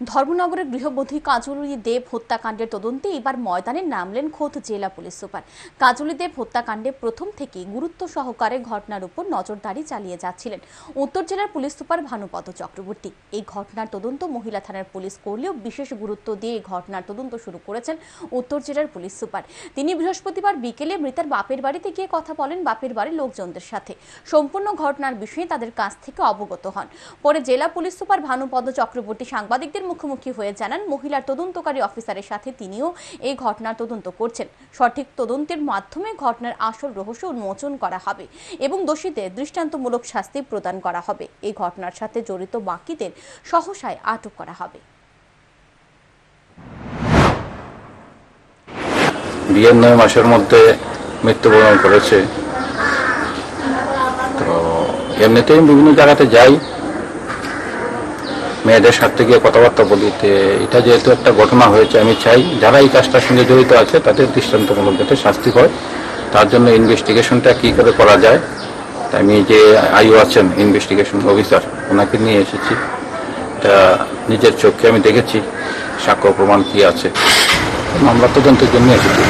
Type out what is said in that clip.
ধর্মনগরের গৃহবধূ কাজলি দেব হত্যাকাণ্ডের তদন্তে এবার ময়দানে নামলেন খোদ জেলা পুলিশ সুপার। কাজলি দেব হত্যাকাণ্ডে প্রথম থেকে গুরুত্ব সহকারে ঘটনার উপর নজরদারি চালিয়ে যাচ্ছিলেন। উত্তর জেলার পুলিশ সুপার ভানুপদ চক্রবর্তী। এই ঘটনার তদন্ত মহিলা থানার পুলিশ করলেও বিশেষ গুরুত্ব দিয়ে ঘটনার তদন্ত শুরু করেছেন উত্তর জেলার পুলিশ সুপার। তিনি বৃহস্পতিবার বিকেলে মৃতার বাপের বাড়িতে গিয়ে কথা বলেন বাপের বাড়ির লোকজনদের সাথে। সম্পূর্ণ ঘটনার বিষয়ে তাদের কাছ থেকে অবগত হন। পরে জেলা পুলিশ সুপার ভানুপদ চক্রবর্তী সাংবাদিকদের মুখোমুখি হয়ে জানান মহিলার তদন্তকারী অফিসারের সাথে তিনিও এই ঘটনার তদন্ত করছেন। সঠিক তদন্তের মাধ্যমে ঘটনার আসল রহস্য উন্মোচন করা হবে এবং দোষীদের দৃষ্টান্তমূলক শাস্তি প্রদান করা হবে। এই ঘটনার সাথে জড়িত বাকিদের সহসায় আটক করা হবে। বিয়ের নয় মাসের মধ্যে মৃত্যুবরণ করেছে। তো এমনিতেই বিভিন্ন জায়গাতে যাই। মেয়েদের সাথে গিয়ে কথাবার্তা বলি, তো এটা যেহেতু একটা ঘটনা হয়েছে, আমি চাই যারা এই কাজটার সঙ্গে জড়িত আছে, তাদের দৃষ্টান্তমূলক যাতে শাস্তি হয়। তার জন্য ইনভেস্টিগেশনটা কী করে করা যায়, তা আমি যে আইও আছেন ইনভেস্টিগেশন অফিসার ওনাকে নিয়ে এসেছি। এটা নিজের চোখে আমি দেখেছি, সাক্ষ্য প্রমাণ কি আছে। মামলা তদন্তের জন্য এসেছি।